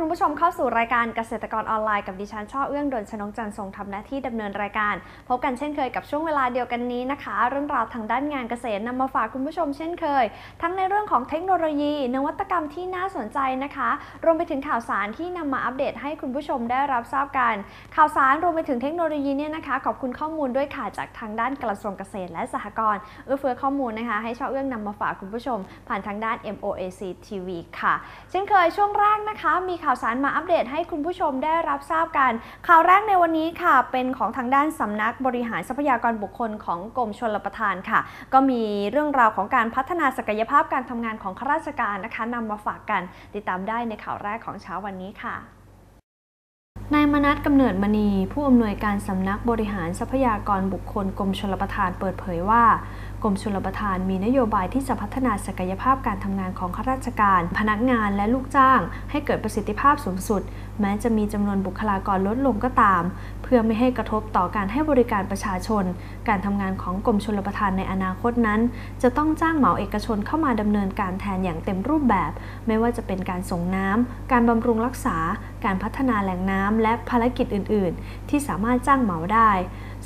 คุณผู้ชมเข้าสู่รายการเกษตรกรออนไลน์กับดิฉันช่อเอื้องดนชนกจันทร์ทรงทำหน้าที่ดำเนินรายการ พบกันเช่นเคยกับช่วงเวลาเดียวกันนี้นะคะ เรื่องราวทางด้านงานเกษตรนำมาฝากคุณผู้ชมเช่นเคย ทั้งในเรื่องของเทคโนโลยี นวัตกรรมที่น่าสนใจนะคะ รวมไปถึงข่าวสารที่นำมาอัปเดตให้คุณผู้ชมได้รับทราบกัน ข่าวสารรวมไปถึงเทคโนโลยีเนี่ยนะคะ ขอบคุณข้อมูลด้วยค่ะจากทางด้านกระทรวงเกษตร และสหกรณ์เอื้อเฟื้อข้อมูลนะคะ ให้ช่อเอื้องนำมาฝากคุณผู้ชม ผ่านทางด้าน MOAC TV ค่ะ เช่นเคยช่วงแรกนะคะมีข่าวาวสารมาอัปเดตให้คุณผู้ชมได้รับทราบกัน ข่าวแรกในวันนี้ค่ะ เป็นของทางด้านสำนักบริหารทรัพยากรบุคคลของกรมชลประทานค่ะ ก็มีเรื่องราวของการพัฒนาศักยภาพการทำงานของข้าราชการนะคะนำมาฝากกัน ติดตามได้ในข่าวแรกของเช้าวันนี้ค่ะนายมนัสกำเนิดมณี ผู้อำนวยการสำนักบริหารทรัพยากรบุคคลกรมชลประทานเปิดเผยว่า กรมชลประทานมีนโยบายที่จะพัฒนาศักยภาพการทำงานของข้าราชการ พนักงานและลูกจ้าง ให้เกิดประสิทธิภาพสูงสุด แม้จะมีจำนวนบุคลากรลดลงก็ตาม เพื่อไม่ให้กระทบต่อการให้บริการประชาชน การทำงานของกรมชลประทานในอนาคตนั้น จะต้องจ้างเหมาเอกชนเข้ามาดำเนินการแทนอย่างเต็มรูปแบบ ไม่ว่าจะเป็นการส่งน้ำการบำรุงรักษา การพัฒนาแหล่งน้ำและภารกิจอื่น ๆ ที่สามารถจ้างเหมาได้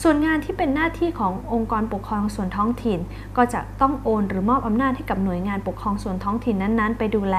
ส่วนงานที่เป็นหน้าที่ขององค์กรปกครองส่วนท้องถิ่น ก็จะต้องโอนหรือมอบอำนาจให้กับหน่วยงานปกครองส่วนท้องถิ่นนั้นๆ ไปดูแล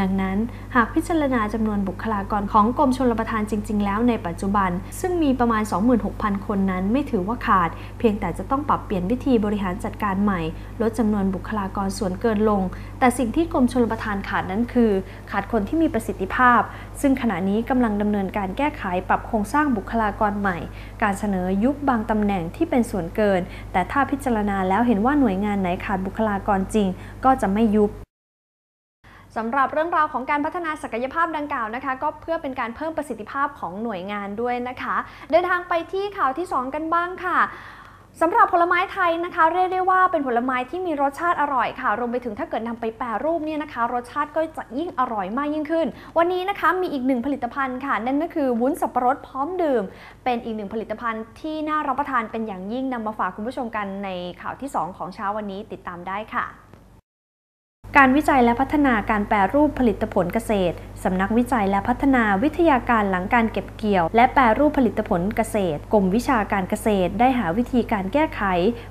ดังนั้น หากพิจารณาจำนวนบุคลากรของกรมชลประทานจริง ๆ แล้วในปัจจุบัน ซึ่งมีประมาณ 26,000 คนนั้นไม่ถือว่าขาด เพียงแต่จะต้องปรับเปลี่ยนวิธีบริหารจัดการใหม่ ลดจำนวนบุคลากรส่วนเกินลง แต่สิ่งที่กรมชลประทานขาดนั้นคือ ขาดคนที่มีประสิทธิภาพ ซึ่งขณะนี้กำลังดำเนินการแก้ไขปรับโครงสร้างบุคลากรใหม่ การเสนอยุบบางตำแหน่งที่เป็นส่วนเกิน แต่ถ้าพิจารณาแล้วเห็นว่าหน่วยงานไหนขาดบุคลากรจริง ก็จะไม่ยุบสำหรับเรื่องราวของการพัฒนาศักยภาพดังกล่าวนะคะ ก็เพื่อเป็นการเพิ่มประสิทธิภาพของหน่วยงานด้วยนะคะ เดินทางไปที่ข่าวที่ 2 กันบ้างค่ะ สำหรับผลไม้ไทยนะคะ เรียกได้ว่าเป็นผลไม้ที่มีรสชาติอร่อยค่ะ รวมไปถึงถ้าเกิดนำไปแปรรูปเนี่ยนะคะ รสชาติก็จะยิ่งอร่อยมากยิ่งขึ้น วันนี้นะคะมีอีกหนึ่งผลิตภัณฑ์ค่ะ นั่นก็คือวุ้นสับปะรดพร้อมดื่ม เป็นอีกหนึ่งผลิตภัณฑ์ที่น่ารับประทานเป็นอย่างยิ่งนำมาฝากคุณผู้ชมกันในข่าวที่ 2 ของเช้าวันนี้ติดตามได้ค่ะ การวิจัยและพัฒนาการแปรรูปผลิตผลเกษตร สำนักวิจัยและพัฒนาวิทยาการหลังการเก็บเกี่ยว และแปรรูปผลิตผลเกษตร กรมวิชาการเกษตร ได้หาวิธีการแก้ไข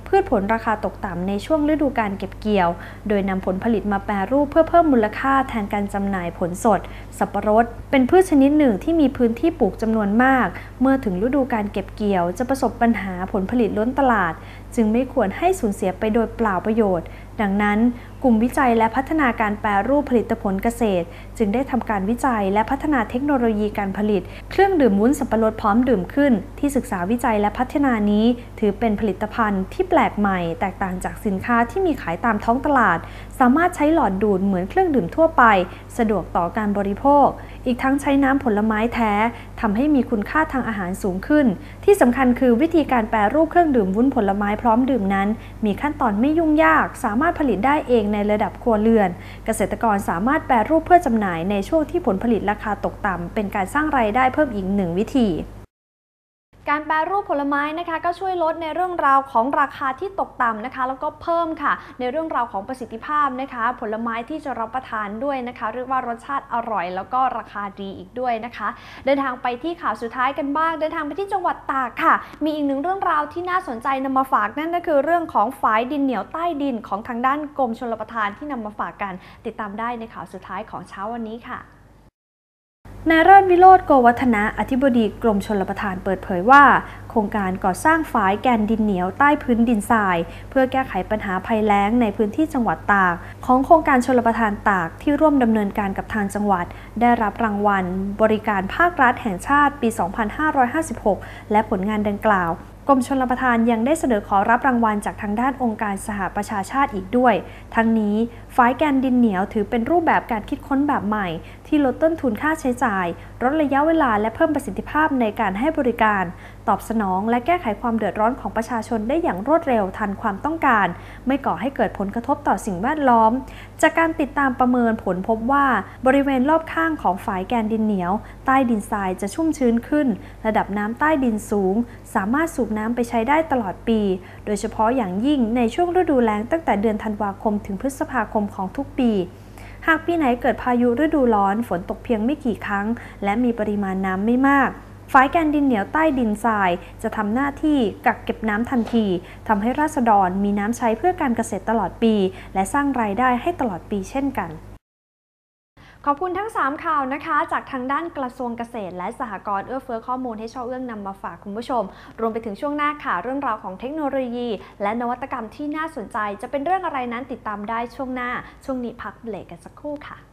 พืชผลราคาตกต่ำในช่วงฤดูการเก็บเกี่ยว โดยนำผลผลิตมาแปรรูปเพื่อเพิ่มมูลค่าแทนการจำหน่ายผลสด สับปะรด เป็นพืชชนิดหนึ่งที่มีพื้นที่ปลูกจำนวนมาก เมื่อถึงฤดูการเก็บเกี่ยว จะประสบปัญหาผลผลิตล้นตลาด จึงไม่ควรให้สูญเสียไปโดยเปล่าประโยชน์ ดังนั้น กลุ่มวิจัยและพัฒนาการแปรรูปผลิตผลเกษตรจึงได้ทำการวิจัยและพัฒนาเทคโนโลยีการผลิต เครื่องดื่มวุ้นสับปะรดพร้อมดื่มขึ้น ที่ศึกษาวิจัยและพัฒนานี้ ถือเป็นผลิตภัณฑ์ที่แปลกใหม่ แตกต่างจากสินค้าที่มีขายตามท้องตลาด สามารถใช้หลอดดูดเหมือนเครื่องดื่มทั่วไป สะดวกต่อการบริโภค อีกทั้งใช้น้ำผลไม้แท้ทำให้มีคุณค่าทางอาหารสูงขึ้น ที่สำคัญคือวิธีการแปรรูปเครื่องดื่มวุ้นผลไม้พร้อมดื่มนั้น มีขั้นตอนไม่ยุ่งยาก สามารถผลิตได้เองในระดับครัวเรือน เกษตรกรสามารถแปรรูปเพื่อจำหน่ายในช่วงที่ผลผลิตราคาตกต่ำเป็นการสร้างรายได้เพิ่มอีกหนึ่งวิธี การแปรรูปผลไม้นะคะ ก็ช่วยลดในเรื่องราวของราคาที่ตกต่ำนะคะ แล้วก็เพิ่มค่ะ ในเรื่องราวของประสิทธิภาพนะคะ ผลไม้ที่จะรับประทานด้วยนะคะ เรียกว่ารสชาติอร่อย แล้วก็ราคาดีอีกด้วยนะคะ เดินทางไปที่ข่าวสุดท้ายกันบ้าง เดินทางไปที่จังหวัดตากค่ะ มีอีกหนึ่งเรื่องราวที่น่าสนใจนำมาฝากนั่นก็คือ เรื่องของฝายดินเหนียวใต้ดินของทางด้านกรมชลประทานที่นำมาฝากกัน ติดตามได้ในข่าวสุดท้ายของเช้าวันนี้ค่ะ นายเริศวิโรธโกวัฒนะอธิบดีกรมชลประทานเปิดเผยว่า โครงการก่อสร้างฝายแกนดินเหนียวใต้พื้นดินทราย เพื่อแก้ไขปัญหาภัยแล้งในพื้นที่จังหวัดตาก ของโครงการชลประทานตากที่ร่วมดำเนินการกับทางจังหวัด ได้รับรางวัล บริการภาครัฐแห่งชาติปี 2556 และผลงานดังกล่าวกรมชลประทานยังได้เสนอขอรับรางวัลจากทางด้านองค์การสหประชาชาติอีกด้วย ทั้งนี้ฝายแกนดินเหนียวถือเป็นรูปแบบการคิดค้นแบบใหม่ ที่ลดต้นทุนค่าใช้จ่าย ลดระยะเวลาและเพิ่มประสิทธิภาพในการให้บริการ ตอบสนองและแก้ไขความเดือดร้อนของประชาชนได้อย่างรวดเร็วทันความต้องการ ไม่ก่อให้เกิดผลกระทบต่อสิ่งแวดล้อม จากการติดตามประเมินผลพบว่า บริเวณรอบข้างของฝายแกนดินเหนียว ใต้ดินทรายจะชุ่มชื้นขึ้น ระดับน้ำใต้ดินสูง สามารถสูบน้ำไปใช้ได้ตลอดปี โดยเฉพาะอย่างยิ่งในช่วงฤดูแล้งตั้งแต่เดือนธันวาคมถึงพฤษภาคมของทุกปี หากปีไหนเกิดพายุฤดูร้อน ฝนตกเพียงไม่กี่ครั้ง และมีปริมาณน้ำไม่มากฝายแกนดินเหนียวใต้ดินทราย จะทำหน้าที่กักเก็บน้ำทันทีทำให้ราษฎรมีน้ำใช้เพื่อการเกษตรตลอดปี และสร้างรายได้ให้ตลอดปีเช่นกัน ขอบคุณทั้ง 3 ข่าวนะคะ จากทางด้านกระทรวงเกษตร และสหกรณ์เอื้อเฟื้อข้อมูลให้ช่อเอื้องนำมาฝากคุณผู้ชม รวมไปถึงช่วงหน้าค่ะ เรื่องราวของเทคโนโลยี และนวัตกรรมที่น่าสนใจ จะเป็นเรื่องอะไรนั้นติดตามได้ช่วงหน้า ช่วงนี้พักเบรกกันสักครู่ค่ะ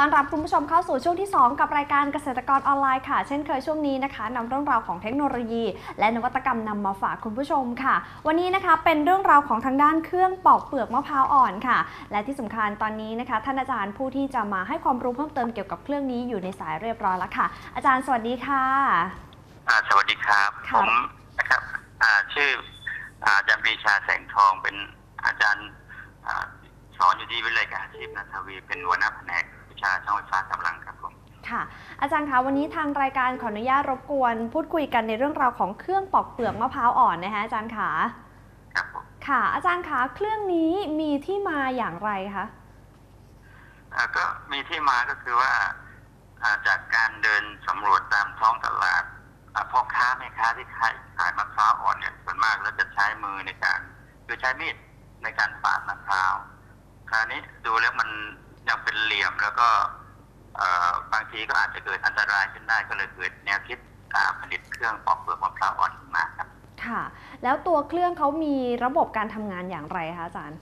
ต้อนรับคุณผู้ชมเข้าสู่ช่วงที่ 2 กับรายการเกษตรกรออนไลน์ค่ะ เช่นเคยช่วงนี้นะคะนำเรื่องราวของเทคโนโลยี และนวัตกรรมนำมาฝากคุณผู้ชมค่ะ วันนี้นะคะเป็นเรื่องราวของทางด้านเครื่องปอกเปลือกมะพร้าวอ่อนค่ะ และที่สำคัญตอนนี้นะคะ ท่านอาจารย์ผู้ที่จะมาให้ความรู้เพิ่มเติมเกี่ยวกับเครื่องนี้อยู่ในสายเรียบร้อยแล้วค่ะ อาจารย์สวัสดีค่ะอ่าสวัสดีครับค่ะผมนะครับอ่าชื่ออาอาจารย์ปรีชาแสงทองเป็นอาจารย์อ่าสอนอยู่ที่วิทยาลัยการอาชีพนัทวีเป็นหัวหน้าแผนกวิ ชาช่างไฟฟ้ากำลังครับผมค่ะ อาจารย์คะวันนี้ทางรายการขออนุญาตรบกวน พูดคุยกันในเรื่องราวของเครื่องปอกเปลือกมะพร้าวอ่อนนะคะอาจารย์ขาครับผมค่ะ อาจารย์คะเครื่องนี้มีที่มาอย่างไรคะอ่าก็มีที่มาก็คือว่าอ่าจากการเดินสำรวจตามท้องตลาดอ่าพ่อค้าแม่ค้าที่ขายขายมะพร้าวอ่อนเนี่ยส่วนมากแล้วจะใช้มือในการคือใช้มีดในการปาดมะพร้าว คราวนี้ดูแล้วมันยัง เป็นเหลี่ยมแล้วก็เอ่อบางทีก็อาจจะเกิดอันตรายขึ้นได้ก็เลยเกิดแนวคิดอ่าผลิตเครื่องปอกเปลือกมะพร้าวอ่อนขึ้นมาครับ ค่ะ แล้วตัวเครื่องเขามีระบบการทำงานอย่างไรคะอาจารย์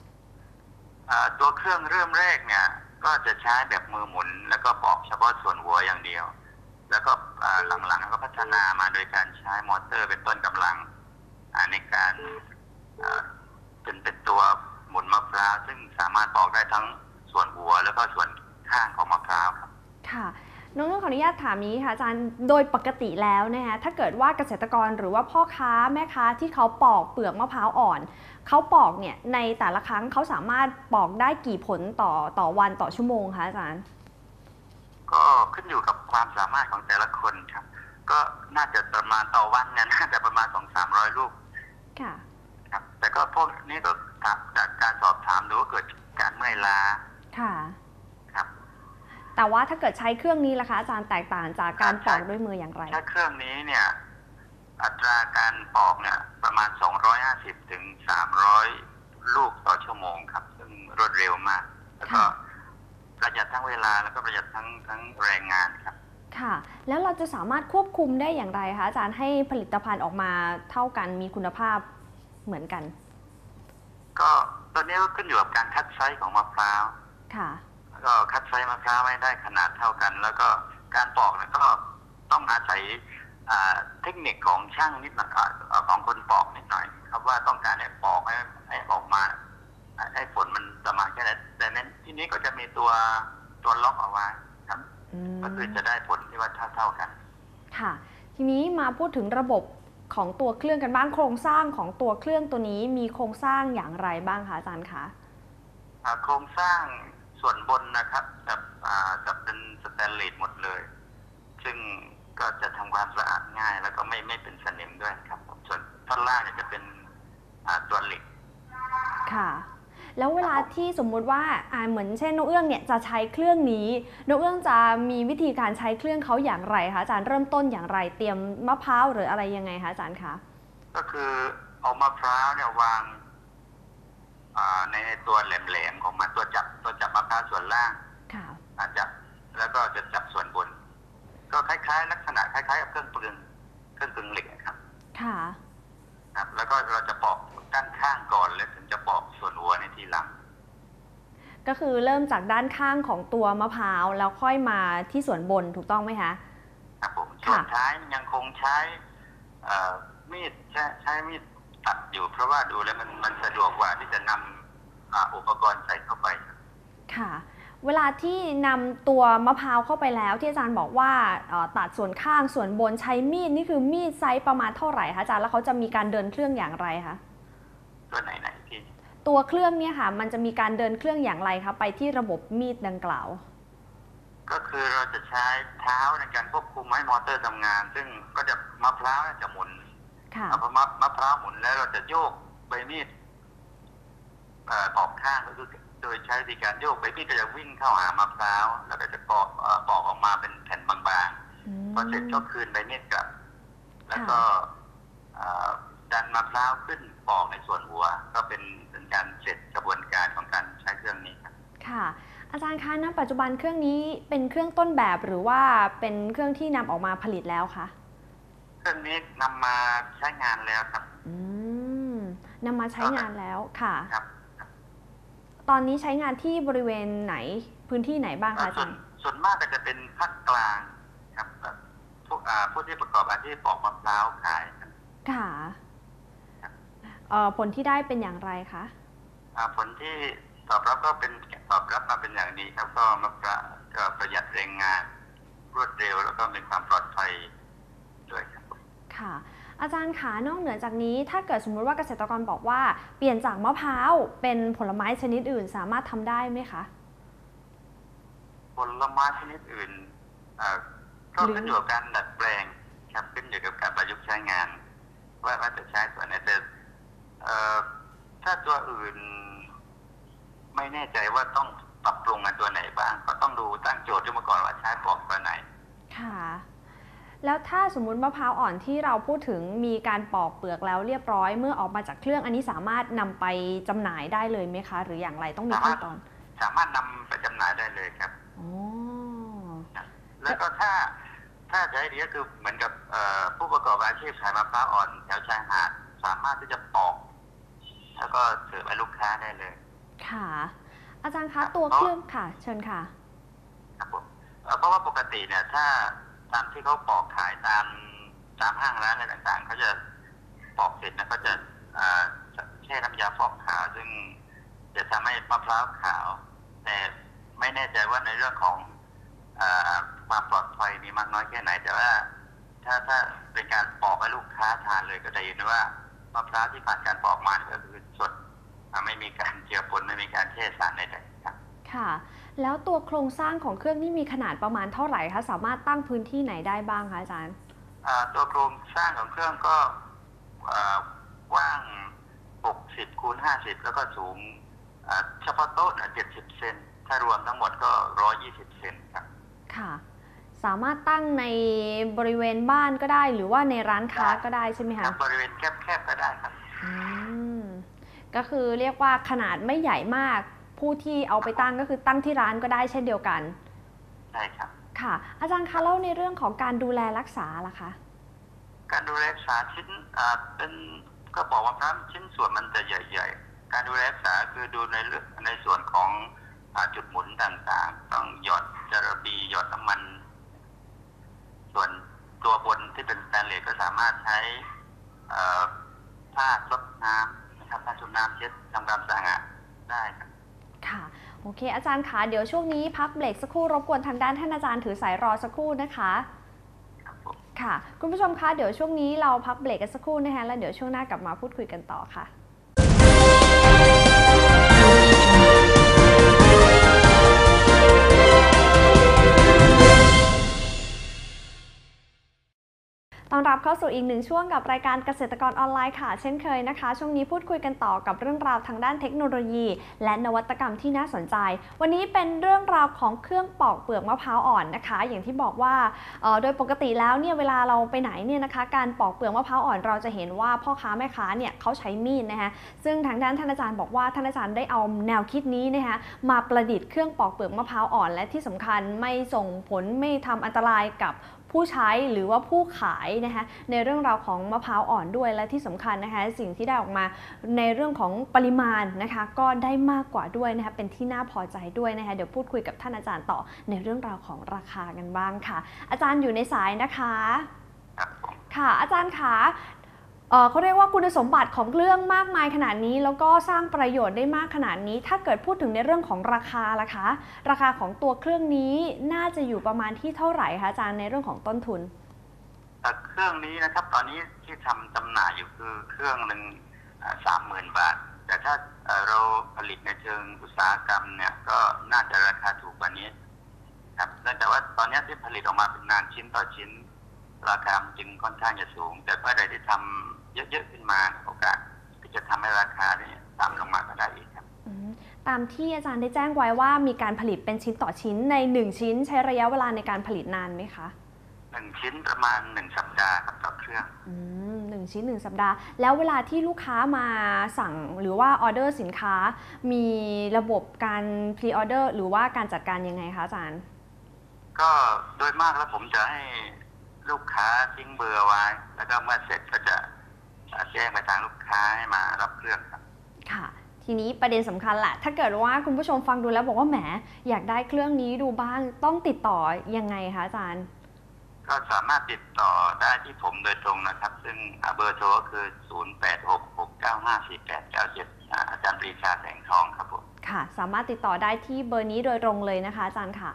อ่าตัวเครื่องเริ่มแรกเนี่ย ก็จะใช้แบบมือหมุน แล้วก็ปอกเฉพาะส่วนหัวอย่างเดียว แล้วก็อ่าหลังๆก็พัฒนามาโดยการใช้มอเตอร์เป็นต้นกำลังอ่าในการอ่าเป็นเป็นตัวหมุนมะพร้าวซึ่งสามารถปอกได้ทั้ง ส่วนหัวแล้วก็ส่วนข้างของมะพร้าวครับค่ะน้องๆขออนุญาตถามนี้ค่ะอาจารย์โดยปกติแล้วนะคะถ้าเกิดว่าเกษตรกรหรือว่าพ่อค้าแม่ค้าที่เขาปอกเปลือกมะพร้าวอ่อนเขาปอกเนี่ยในแต่ละครั้งเขาสามารถปอกได้กี่ผลต่อต่อวันต่อชั่วโมงคะอาจารย์ ก็ขึ้นอยู่กับความสามารถของแต่ละคนครับ ก็น่าจะประมาณต่อวันเนี่ยน่าจะประมาณสองสามร้อยลูกค่ะ ครับ แต่ก็พวกนี้ก็จากจากการสอบถามดูว่าเกิดการเมื่อยล้า ค่ะ ครับ แต่ว่าถ้าเกิดใช้เครื่องนี้ล่ะคะ อาจารย์แตกต่างจากการปอกด้วยมืออย่างไร ถ้าเครื่องนี้เนี่ย อัตราการปอกเนี่ย ประมาณ 250ถึง300 ลูกต่อชั่วโมงครับ ซึ่งรวดเร็วมาก แล้วก็ค่ะประหยัดทั้งเวลาแล้วก็ประหยัดทั้งทั้งแรงงานครับ ค่ะ แล้วเราจะสามารถควบคุมได้อย่างไรคะอาจารย์ให้ผลิตภัณฑ์ออกมาเท่ากันมีคุณภาพเหมือนกัน ก็ตอนนี้ก็ขึ้นอยู่กับการคัดไซส์ของมะพร้าว ค่ะ แล้วก็คัดไซส์มะพร้าวให้ได้ขนาดเท่ากัน แล้วก็การปอกเนี่ยก็ต้องอาศัยอ่าเทคนิคของช่างนิดหน่อยอ่าของคนปอกนิดหน่อย ครับว่าต้องการให้ปอกให้ให้ออกมาให้ผลมันประมาณแค่ไหนแต่นั้นที่นี้ก็จะมีตัวตัวล็อกเอาไว้ครับ อืมก็คือจะได้ผลที่ว่าเท่าเท่าๆกัน ค่ะ ทีนี้มาพูดถึงระบบของตัวเครื่องกันบ้างโครงสร้างของตัวเครื่องตัวนี้มีโครงสร้างอย่างไรบ้างคะอาจารย์คะ อ่าโครงสร้าง ส่วนบนนะครับจะอ่าจะเป็นสแตนเลสหมดเลย ซึ่งก็จะทำความสะอาดง่าย แล้วก็ไม่ไม่เป็นสนิมด้วยครับผมส่วนท่อนล่างเนี่ยจะเป็นอ่าตัวเหล็ก ค่ะ แล้วเวลาที่สมมุติว่าอ่าเหมือนเช่นนกเอื้องเนี่ยจะใช้เครื่องนี้นกเอื้องจะมีวิธีการใช้เครื่องเขาอย่างไรคะอาจารย์เริ่มต้นอย่างไร เตรียมมะพร้าวหรืออะไรยังไงคะอาจารย์คะก็คือเอามะพร้าวเนี่ยวางอ่า ในตัวแหลมๆของมันตัวจับตัวจับมะพร้าวส่วนล่างค่ะอาจจะแล้วก็จะจับส่วนบน ก็คล้ายๆ ลักษณะคล้ายๆกับเครื่องปรุงเครื่องปรุงเหล็กนะครับ ค่ะครับ แล้วก็เราจะปอกด้านข้างก่อนแล้วถึงจะปอกส่วนหัวในทีหลัง ก็คือเริ่มจากด้านข้างของตัวมะพร้าวแล้วค่อยมาที่ส่วนบนถูกต้องไหมคะครับผมค่ะส่วนท้ายยังคงใช้เอ่อมีดใช้ใช้มีด ตัดอยู่ เพราะว่าดูแล้วมันมันสะดวกกว่าที่จะนำอ่าอุปกรณ์ใส่เข้าไป ค่ะ เวลาที่นำตัวมะพร้าวเข้าไปแล้ว ที่อาจารย์บอกว่าเอ่อตัดส่วนข้างส่วนบนใช้มีดนี่คือมีดไซส์ประมาณเท่าไหร่คะอาจารย์แล้วเขาจะมีการเดินเครื่องอย่างไรคะตัวไหนไหนที่ตัวเครื่องเนี่ยค่ะ มันจะมีการเดินเครื่องอย่างไรคะไปที่ระบบมีดดังกล่าว ก็คือเราจะใช้เท้าในการควบคุมให้มอเตอร์ทำงาน ซึ่งก็จะมะพร้าวเนี่ยจะหมุนค่ะเอา พอมะมะพร้าวหมุนแล้วเราจะโยกใบมีดเอ่อออกข้างก็คือโดยใช้วิธีการโยกใบมีดก็จะวิ่งเข้าหามะพร้าวแล้วก็จะปอกเอ่อปอกออกมาเป็นแผ่นบางๆพอเสร็จก็คืนใบมีดกลับ แล้วก็เอ่อดันมะพร้าวขึ้นปอกในส่วนหัว ก็เป็นเป็นการเสร็จกระบวนการของการใช้เครื่องนี้ครับค่ะอาจารย์คะณปัจจุบันเครื่องนี้เป็นเครื่องต้นแบบหรือว่าเป็นเครื่องที่นำออกมาผลิตแล้วคะ เครื่องนี้นำมาใช้งานแล้วครับ อืมนำมาใช้งานแล้วค่ะ ครับ ตอนนี้ใช้งานที่บริเวณไหนพื้นที่ไหนบ้างคะอาส่จาวนรย์ส่วนมากก็จะเป็นภาคกลางครับแบบพวกอ่าผู้ที่ประกอบอาชีพปอกมะพร้าวขายครับค่ะครับเอ่อผลที่ได้เป็นอย่างไรคะอ่าผลที่ตอบรับก็เป็นตอบรับมาเป็นอย่างดีครับก็มะพร้าวก็ประหยัดแรงงาน รวดเร็วแล้วก็มีความปลอดภัยด้วยครับ ค่ะ อาจารย์ขานอกเหนือจากนี้ถ้าเกิดสมมุติว่าเกษตรกรบอกว่า เปลี่ยนจากมะพร้าวเป็นผลไม้ชนิดอื่นสามารถทำได้ไหมคะ ผลไม้ชนิดอื่นอ่าก็หรือขึ้นอยู่กับการดัดแปลงครับขึ้นอยู่กับการประยุกต์ใช้งาน ว่าว่าจะใช้ส่วนไหนแต่เอ่อถ้าตัวอื่น ไม่แน่ใจว่าต้องปรับปรุงกันตัวไหนบ้าง ก็ต้องดูตั้งโจทย์ขึ้นมาก่อนว่าใช้ปอกตัวไหน ค่ะ แล้วถ้าสมมุติมะพร้าวอ่อนที่เราพูดถึงมีการปอกเปลือกแล้วเรียบร้อย เมื่อออกมาจากเครื่องอันนี้สามารถนำไปจำหน่ายได้เลยไหมคะ หรืออย่างไรต้องมีขั้นตอน สามารถนำไปจำหน่ายได้เลยครับอ๋อแล้วก็ถ้าถ้าจะให้ดีก็คือเหมือนกับเอ่อผู้ประกอบอาชีพขายมะพร้าวอ่อนแถวชายหาดสามารถที่จะปอก แล้วก็เสิร์ฟให้ลูกค้าได้เลย ค่ะ อาจารย์คะตัวเครื่องค่ะ เชิญค่ะครับผมเอ่อเพราะว่าปกติเนี่ยถ้า ตามที่เขาปอกขายตามตามห้างร้านอะไรต่างๆเขาจะปอกเสร็จนะก็จะแช่น้ำยาฟอกขาว ซึ่งจะทำให้มะพร้าวขาว แต่ไม่แน่ใจว่าในเรื่องของอความปลอดภัยมีมากน้อยแค่ไหน แต่ว่า ถ้าถ้าเป็นการปอกให้ลูกค้าทานเลยก็จะเห็นว่ามะพร้าวที่ผ่านการปอกมาก็คือสดไม่มีการเจือปนไม่มีการแช่สารใดๆครับค่ะ แล้วตัวโครงสร้างของเครื่องนี่มีขนาดประมาณเท่าไหร่คะ สามารถตั้งพื้นที่ไหนได้บ้างคะอาจารย์ อ่าตัวโครงสร้างของเครื่องก็อ่ากว้าง 60คูณ50 แล้วก็สูงอ่าเฉพาะโต๊ะเนี่ย70 เซน ถ้ารวมทั้งหมดก็ 120 เซนครับ ค่ะ สามารถตั้งในบริเวณบ้านก็ได้ หรือว่าในร้านค้าก็ได้ใช่ไหมครัคะบบริเวณแคบๆก็ได้ครับ อืม ก็คือเรียกว่าขนาดไม่ใหญ่มาก ผู้ที่เอาไปตั้งก็คือตั้งที่ร้านก็ได้เช่นเดียวกัน ใช่ครับ ค่ะ อาจารย์คะเล่าในเรื่องของการดูแลรักษาล่ะคะ การดูแลรักษาชิ้นอ่าเป็นก็บอกว่าครับชิ้นส่วนมันจะใหญ่ๆ การดูแลรักษาคือดูในเรื่องในส่วนของอาจุดหมุนต่างๆ ต้องหยอดจาระบีหยอดน้ำมัน ส่วนตัวบนที่เป็นสแตนเลสก็สามารถใช้เอ่อผ้าซดน้ำนะครับผ้าชุบน้ำเช็ดทำความสะอาดได้ครับ ค่ะ โอเค อาจารย์คะเดี๋ยวช่วงนี้พักเบรกสักครู่รบกวนทางด้านท่านอาจารย์ถือสายรอสักครู่นะคะครับผมค่ะ คุณผู้ชมคะเดี๋ยวช่วงนี้เราพักเบรกกันสักครู่นะคะแล้วเดี๋ยวช่วงหน้ากลับมาพูดคุยกันต่อค่ะ เข้าสู่อีกหนึ่งช่วงกับรายการเกษตรกรออนไลน์ค่ะ เช่นเคยนะคะ ช่วงนี้พูดคุยกันต่อกับเรื่องราวทางด้านเทคโนโลยี และนวัตกรรมที่น่าสนใจ วันนี้เป็นเรื่องราวของเครื่องปอกเปลือกมะพร้าวอ่อนนะคะ อย่างที่บอกว่าออโดยปกติแล้วเนี่ยเวลาเราไปไหนเนี่ยนะคะ การปอกเปลือกมะพร้าวอ่อนเราจะเห็นว่าพ่อค้าแม่ค้าเนี่ยเขาใช้มีดนะคะซึ่งทางด้านท่านอาจารย์บอกว่าท่านอาจารย์ได้เอาแนวคิดนี้นะคะมาประดิษฐ์เครื่องปอกเปลือกมะพร้าวอ่อน และที่สำคัญไม่ส่งผลไม่ทำอันตรายกับ ผู้ใช้หรือว่าผู้ขายนะคะในเรื่องราวของมะพร้าวอ่อนด้วยและที่สำคัญนะคะสิ่งที่ได้ออกมาในเรื่องของปริมาณนะคะก็ได้มากกว่าด้วยนะคะเป็นที่น่าพอใจด้วยนะคะเดี๋ยวพูดคุยกับท่านอาจารย์ต่อในเรื่องราวของราคากันบ้างค่ะ อาจารย์อยู่ในสายนะคะครับผมค่ะอาจารย์คะ เขาเรียกว่าคุณสมบัติของเครื่องมากมายขนาดนี้ แล้วก็สร้างประโยชน์ได้มากขนาดนี้ ถ้าเกิดพูดถึงในเรื่องของราคาล่ะคะ ราคาของตัวเครื่องนี้น่าจะอยู่ประมาณที่เท่าไหร่คะอาจารย์ในเรื่องของต้นทุนเครื่องนี้นะครับ ตอนนี้ที่ทำจำหน่ายอยู่คือเครื่องหนึ่งสามหมื่นบาท แต่ถ้าเอ่อเราผลิตในเชิงอุตสาหกรรมเนี่ยก็น่าจะราคาถูกกว่านี้ ครับเนื่องจากว่าตอนนี้ที่ผลิตออกมาเป็นงานชิ้นต่อชิ้น ราคามันจึงค่อนข้างจะสูง แต่เมื่อใดที่ทำเยอะๆขึ้นมาโอกาสที่จะทำให้ราคาเนี่ยต่ำลงมาก็ได้อีกครับอืมตามที่อาจารย์ได้แจ้งไว้ว่ามีการผลิตเป็นชิ้นต่อชิ้นใน 1 ชิ้น ใช้ระยะเวลาในการผลิตนานไหมคะหนึ่งชิ้นประมาณหนึ่งสัปดาห์ครับต่อเครื่องอืมหนึ่งชิ้นหนึ่งสัปดาห์ แล้วเวลาที่ลูกค้ามาสั่งหรือว่าออเดอร์สินค้า มีระบบการพรีออเดอร์หรือว่าการจัดการยังไงคะอาจารย์ ก็โดยมากแล้วผมจะให้ ลูกค้าทิ้งเบอร์ไว้ แล้วก็เมื่อเสร็จก็จะแจ้งไปทางลูกค้าให้มารับเครื่องครับ ค่ะ ทีนี้ประเด็นสำคัญแหละ ถ้าเกิดว่าคุณผู้ชมฟังดูแล้วบอกว่าแหมอยากได้เครื่องนี้ดูบ้างต้องติดต่อยังไงคะอาจารย์ ก็สามารถติดต่อได้ที่ผมโดยตรงนะครับ ซึ่งอ่าเบอร์โทรก็คือ 0 8 6 6 9 5 4 8 9 7อ่าอาจารย์ปรีชาแสงทองครับผม ค่ะ สามารถติดต่อได้ที่เบอร์นี้โดยตรงเลยนะคะอาจารย์ค่ะ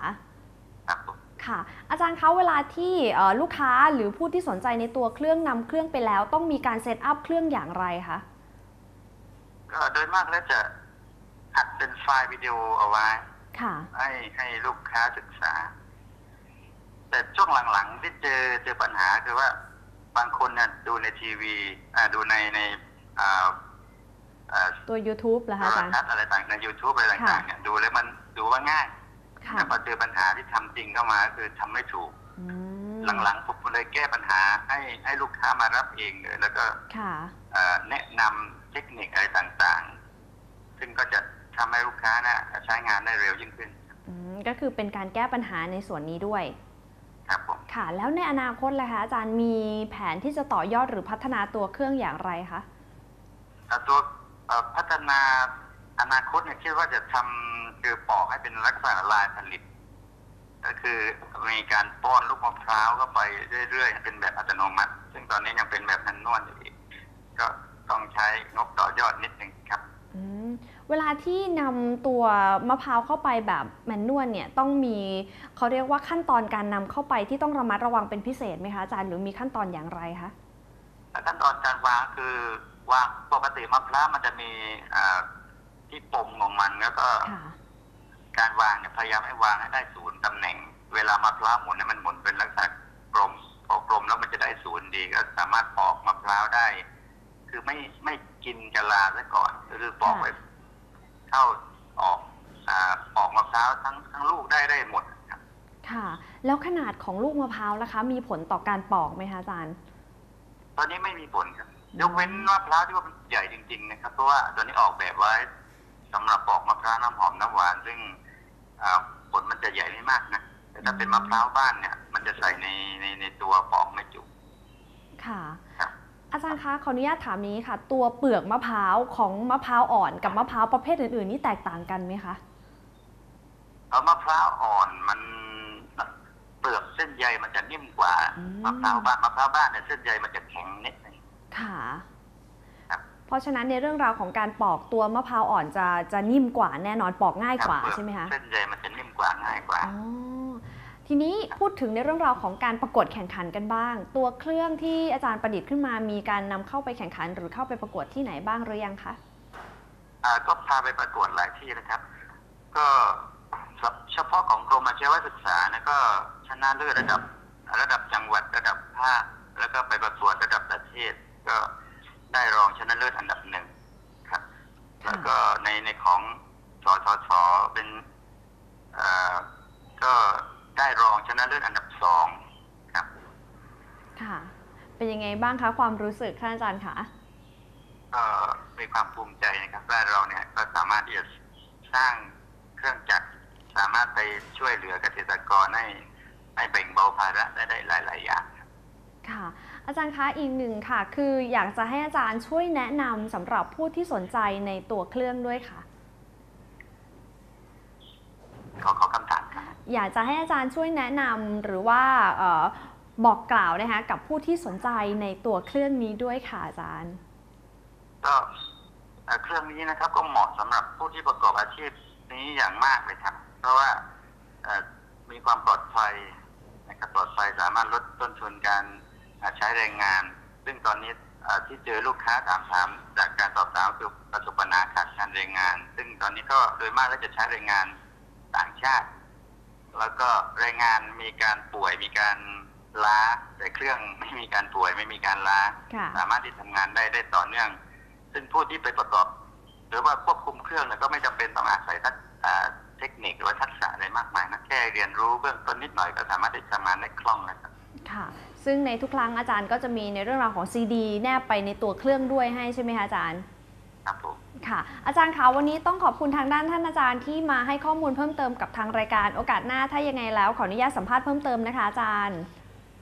ครับผมค่ะ อาจารย์คะเวลาที่เอ่อลูกค้าหรือผู้ที่สนใจในตัวเครื่องนำเครื่องไปแล้ว ต้องมีการเซตอัพเครื่องอย่างไรคะก็โดยมากแล้วจะอัดเป็นไฟล์วิดีโอเอาไว้ค่ะ ให้ให้ลูกค้าศึกษา แต่ช่วงหลังๆที่เจอเจอปัญหาคือว่าบางคนเนี่ยดูในทีวีอ่าดูในในอ่าอ่าตัว YouTube เหรอโทคะอารจารย์ทัศน์อะไรต่างใน YouTube อะไรต่างๆเนี่ยดูแล้วมันดูว่าง่ายค่ะ แต่พอเจอปัญหาที่ทำจริงเข้ามาก็คือทำไม่ถูกอืมหลังๆผมเลยแก้ปัญหาให้ให้ลูกค้ามารับเองเลยแล้วก็ค่ะเอ่อแนะนำเทคนิคอะไรต่างๆ ซึ่งก็จะทำให้ลูกค้านะใช้งานได้เร็วยิ่งขึ้นอืมก็คือเป็นการแก้ปัญหาในส่วนนี้ด้วยครับผมค่ะ แล้วในอนาคตล่ะคะ อาจารย์มีแผนที่จะต่อยอดหรือพัฒนาตัวเครื่องอย่างไรคะแต่ตัวเอ่อพัฒนา อนาคตเนี่ยคิดว่าจะทำคือปอกให้เป็นลักษณะลายผลิต ก็คือมีการป้อนลูกมะพร้าวเข้าไปเรื่อยๆ เป็นแบบอัตโนมัติ ซึ่งตอนนี้ยังเป็นแบบแมนนวลอยู่อีกก็ต้องใช้งบต่อยอดนิดนึงครับอืมเวลาที่นำตัวมะพร้าวเข้าไปแบบแมนนวลเนี่ยต้องมีเขาเรียกว่าขั้นตอนการนำเข้าไปที่ต้องระมัดระวังเป็นพิเศษไหมคะอาจารย์หรือมีขั้นตอนอย่างไรคะขั้นตอนการวางคือวางปกติมะพร้าวมันจะมีอ่า ที่ปมของมันแล้วก็ ค่ะ การวางเนี่ยพยายามให้วางให้ได้ศูนย์ตำแหน่ง เวลามะพร้าวหมุนเนี่ยมันหมุนเป็นลักษณะกลมพอกลมแล้วมันจะได้ศูนย์ดีก็สามารถปอกมะพร้าวได้ คือไม่ไม่กินกะลาซะก่อนคือปอกไว้เข้าออกอ่าปอกมะพร้าวทั้งทั้งลูกได้ได้หมดครับ ค่ะ แล้วขนาดของลูกมะพร้าวล่ะคะ มีผลต่อการปอกไหมคะอาจารย์ ตอนนี้ไม่มีผลครับอืมยกเว้นมะพร้าวที่ว่ามันใหญ่จริง ๆ นะครับ เพราะว่าตอนนี้ออกแบบไว้ สำหรับปอกมะพร้าวน้ำหอมน้ำหวาน ซึ่งอ่าผลมันจะใหญ่ไม่มากนะแต่ถ้าเป็นมะพร้าวบ้านเนี่ย มันจะใส่ในในในตัวปอกไม่จุค่ะครับอาจารย์คะขออนุญาตถามนี้ค่ะ ตัวเปลือกมะพร้าวของมะพร้าวอ่อนกับมะพร้าวประเภทอื่นๆนี่แตกต่างกันไหมคะเอามะพร้าวอ่อนมันเปลือกเส้นใยมันจะนิ่มกว่าอืมมะพร้าวบ้านมะพร้าวบ้านเนี่ยเส้นใยมันจะแข็งนิดนึงค่ะครับ เพราะฉะนั้นในเรื่องราวของการปอกตัวมะพร้าวอ่อนจะจะนิ่มกว่าแน่นอนปอกง่ายกว่าครับเปลือกใช่ไหมคะเส้นใยมันจะนิ่มกว่าง่ายกว่าอ๋อทีนี้พูดถึงในเรื่องราวของการประกวดแข่งขันกันบ้าง ตัวเครื่องที่อาจารย์ประดิษฐ์ขึ้นมา มีการนำเข้าไปแข่งขัน หรือเข้าไปประกวดที่ไหนบ้างหรือยังคะอ่าก็พาไปประกวดหลายที่นะครับ ก็เฉพาะของกรมอาชีวศึกษานะก็ชนะเลิศระดับ ระดับจังหวัดระดับภาคแล้วก็ไปประกวดระดับประเทศ ก็ ได้รองชนะเลิศอันดับหนึ่งครับค่ะแล้วก็ในในของสสสเป็นเอ่อก็ได้รองชนะเลิศอันดับสองครับ ค่ะ เป็นยังไงบ้างคะความรู้สึกท่านอาจารย์คะก็มีความภูมิใจนะครับว่าเราเนี่ยก็สามารถที่จะสร้างเครื่องจักรสามารถไปช่วยเหลือเกษตรกรให้ให้แบ่งเบาภาระได้ได้หลาย ๆ อย่างครับค่ะ อาจารย์คะอีกหนึ่งค่ะ คืออยากจะให้อาจารย์ช่วยแนะนำสำหรับผู้ที่สนใจในตัวเครื่องด้วยค่ะ ขอขอคำถามครับอยากจะให้อาจารย์ช่วยแนะนำหรือว่าเออบอกกล่าวนะคะกับผู้ที่สนใจในตัวเครื่องนี้ด้วยค่ะอาจารย์ ก็เอ่อเครื่องนี้นะครับก็เหมาะสำหรับผู้ที่ประกอบอาชีพนี้อย่างมากเลยครับ เพราะว่าเอ่อมีความปลอดภัยนะครับปลอดภัยสามารถลดต้นทุนการอ่า ใช้แรงงาน ซึ่งตอนนี้เอ่อที่เจอลูกค้าถามถามจากการสอบถามคือประสบปัญหาขาดการแรงงาน ซึ่งตอนนี้ก็โดยมากแล้วจะใช้แรงงานต่างชาติ แล้วก็รายงานมีการป่วยมีการล้าแต่เครื่องไม่มีการป่วยไม่มีการล้าค่ะสามารถที่ทำงานได้ได้ต่อเนื่อง ซึ่งผู้ที่ไปประกอบ หรือว่าควบคุมเครื่องเนี่ยก็ไม่จำเป็นต้องอาศัยทักอ่าเทคนิคหรือว่าทักษะอะไรมากมายนะแค่เรียนรู้เบื้องต้นนิดหน่อยก็สามารถที่จะทำงานได้คล่องนะครับค่ะ ซึ่งในทุกครั้งอาจารย์ก็จะมีในเรื่องราวของซีดีแนบไปในตัวเครื่องด้วยให้ใช่ไหมคะอาจารย์ ครับผม ค่ะ อาจารย์คะวันนี้ต้องขอบคุณทางด้านท่านอาจารย์ที่มาให้ข้อมูลเพิ่มเติมกับทางรายการ โอกาสหน้าถ้ายังไงแล้วขออนุญาตสัมภาษณ์เพิ่มเติมนะคะอาจารย์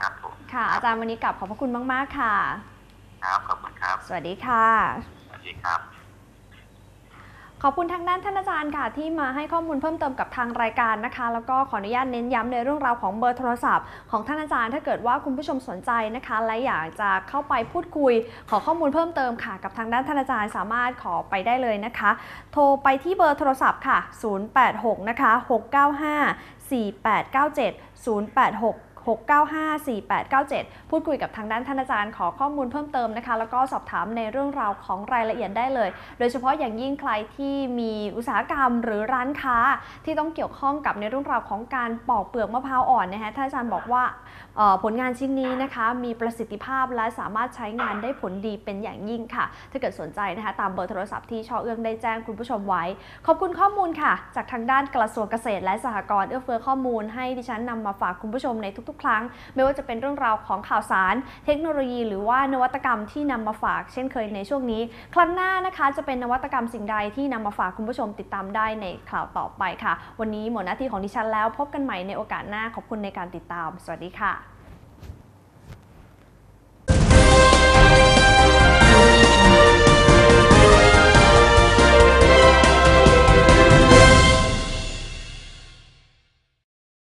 ครับผม ค่ะ อาจารย์วันนี้กลับขอบพระคุณมาก ๆ ค่ะ ครับ ขอบคุณครับ สวัสดีค่ะ สวัสดีครับ ขอบคุณทางด้านท่านอาจารย์ค่ะ ที่มาให้ข้อมูลเพิ่มเติมกับทางรายการนะคะ แล้วก็ขออนุญาตเน้นย้ำในเรื่องราวของเบอร์โทรศัพท์ของท่านอาจารย์ถ้าเกิดว่าคุณผู้ชมสนใจนะคะ และอยากจะเข้าไปพูดคุย ขอข้อมูลเพิ่มเติมค่ะ กับทางด้านท่านอาจารย์สามารถขอไปได้เลยนะคะ โทรไปที่เบอร์โทรศัพท์ค่ะ 086 นะคะ 695 4897 086 695-4897 พูดคุยกับทางด้านท่านอาจารย์ขอข้อมูลเพิ่มเติมนะคะ แล้วก็สอบถามในเรื่องราวของรายละเอียดได้เลย โดยเฉพาะอย่างยิ่งใครที่มีอุตสาหกรรมหรือร้านค้าที่ต้องเกี่ยวข้องกับในเรื่องราวของการปอกเปลือกมะพร้าวอ่อนนะคะท่านอาจารย์บอกว่า ผลงานชิ้นนี้นะคะมีประสิทธิภาพและสามารถใช้งานได้ผลดีเป็นอย่างยิ่งค่ะ ถ้าเกิดสนใจนะคะตามเบอร์โทรศัพท์ที่ช่อเอื้องได้แจ้งคุณผู้ชมไว้ ขอบคุณข้อมูลค่ะ จากทางด้านกระทรวงเกษตร และสหกรณ์เอื้อเฟื้อข้อมูลให้ดิฉันนำมาฝากคุณผู้ชมในทุกๆ ครั้ง ไม่ว่าจะเป็นเรื่องราวของข่าวสาร เทคโนโลยี หรือว่านวัตกรรมที่นำมาฝากเช่นเคยในช่วงนี้ ครั้งหน้านะคะจะเป็นนวัตกรรมสิ่งใดที่นำมาฝากคุณผู้ชมติดตามได้ในข่าวต่อไปค่ะ วันนี้หมดหน้าที่ของดิฉันแล้ว พบกันใหม่ในโอกาสหน้าขอบคุณในการติดตาม สวัสดีค่ะ